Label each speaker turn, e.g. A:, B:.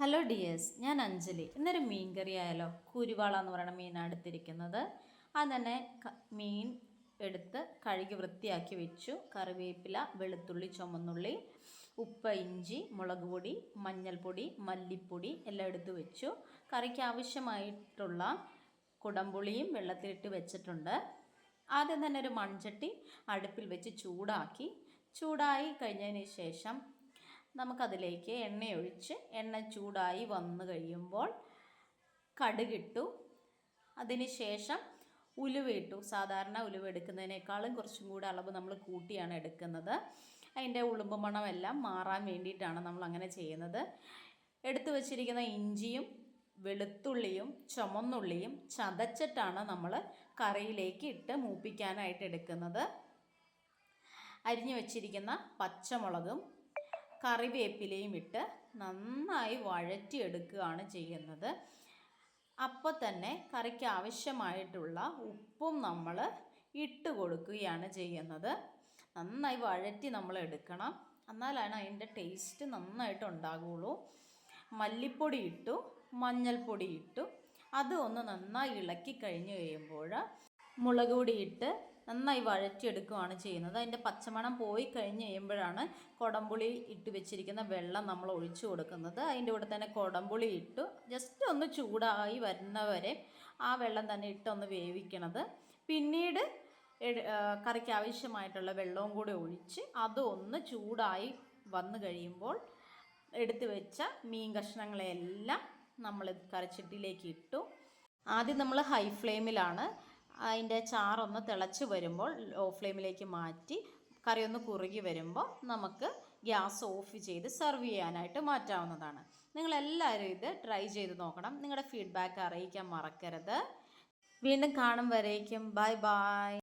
A: Hello dears ഞാൻ അഞ്ജലി. ഇന്നൊരു മീൻ കറി ആയാലോ? കുരുവാള എന്ന് പറയുന്ന മീനാണ് എടുത്തിരിക്കുന്നത് അത് തന്നെ മീൻ എടുത്ത് കഴുകി വൃത്തിയാക്കി വെച്ചു. കറിവേപ്പില വെളുത്തുള്ളി ചുമന്നുള്ളി ഉപ്പ് ഇഞ്ചി മുളക് പൊടി മഞ്ഞൾപ്പൊടി മല്ലിപ്പൊടി എല്ലാം എടുത്ത് വെച്ചു. കറിക്ക് ആവശ്യമായിട്ടുള്ള കുടംപുളിയും വെള്ളത്തിലിട്ട് വെച്ചിട്ടുണ്ട്. ആദ്യം തന്നെ ഒരു മൺചട്ടി അടുപ്പിൽ വെച്ച് ചൂടാക്കി. ചൂടായി കഴിഞ്ഞതിന് ശേഷം നമുക്കതിലേക്ക് എണ്ണയൊഴിച്ച് എണ്ണ ചൂടായി വന്നു കഴിയുമ്പോൾ കടുകിട്ടു. അതിന് ശേഷം ഉലുവ ഇട്ടു സാധാരണ ഉലുവ എടുക്കുന്നതിനേക്കാളും കുറച്ചും കൂടെ അളവ് നമ്മൾ കൂട്ടിയാണ് എടുക്കുന്നത്. അതിന്റെ ഉളുമ്പ് മണമെല്ലാം മാറാൻ വേണ്ടിയിട്ടാണ് നമ്മൾ അങ്ങനെ ചെയ്യുന്നത്. എടുത്തു വച്ചിരിക്കുന്ന ഇഞ്ചിയും വെളുത്തുള്ളിയും ചുമന്നുള്ളിയും ചതച്ചിട്ടാണ് നമ്മൾ കറിയിലേക്ക് ഇട്ട് മൂപ്പിക്കാനായിട്ട് എടുക്കുന്നത്. അരിഞ്ഞു വച്ചിരിക്കുന്ന പച്ചമുളകും കറിവേപ്പിലയും ഇട്ട് നന്നായി വഴറ്റിയെടുക്കുകയാണ് ചെയ്യുന്നത്. അപ്പോൾ തന്നെ കറിക്ക് ആവശ്യമായിട്ടുള്ള ഉപ്പും നമ്മൾ ഇട്ട് കൊടുക്കുകയാണ് ചെയ്യുന്നത്. നന്നായി വഴറ്റി നമ്മൾ എടുക്കണം. എന്നാലാണ് അതിന്റെ ടേസ്റ്റ് നന്നായിട്ട് ഉണ്ടാകുള്ളൂ മല്ലിപ്പൊടി ഇട്ടു മഞ്ഞൾപ്പൊടി ഇട്ടു. അത് ഒന്ന് നന്നായി ഇളക്കി കഴിഞ്ഞ് കഴിയുമ്പോൾ മുളക് പൊടി ഇട്ട് നന്നായി വഴറ്റിയെടുക്കുകയാണ് ചെയ്യുന്നത്. അതിന്റെ പച്ചമണം പോയി കഴിഞ്ഞ് കഴിയുമ്പോഴാണ് കുടംപുളി ഇട്ട് വെച്ചിരിക്കുന്ന വെള്ളം നമ്മൾ ഒഴിച്ചു കൊടുക്കുന്നത്. അതിന്റെ കൂടെ തന്നെ കുടംപുളി ഇട്ടു. ജസ്റ്റ് ഒന്ന് ചൂടായി വരുന്നവരെ ആ വെള്ളം തന്നെ ഇട്ടൊന്ന് വേവിക്കണത്. പിന്നീട് കറിക്ക് ആവശ്യമായിട്ടുള്ള വെള്ളവും കൂടി ഒഴിച്ച് അതൊന്ന് ചൂടായി വന്നു കഴിയുമ്പോൾ എടുത്തു വെച്ച മീൻ കഷ്ണങ്ങളെല്ലാം നമ്മൾ കറിച്ചട്ടിയിലേക്ക് ഇട്ടു. ആദ്യം നമ്മൾ ഹൈ ഫ്ലെയിമിലാണ് അതിന്റെ ചാറൊന്ന് തിളച്ച് വരുമ്പോൾ ലോ ഫ്ലെയിമിലേക്ക് മാറ്റി കറി ഒന്ന് കുറുകി വരുമ്പോൾ നമുക്ക് ഗ്യാസ് ഓഫ് ചെയ്ത് സെർവ് ചെയ്യാനായിട്ട് മാറ്റാവുന്നതാണ്. നിങ്ങളെല്ലാവരും ഇത് ട്രൈ ചെയ്ത് നോക്കണം. നിങ്ങളുടെ ഫീഡ്ബാക്ക് അറിയിക്കാൻ മറക്കരുത്. വീണ്ടും കാണും വരേക്കും. Bye bye.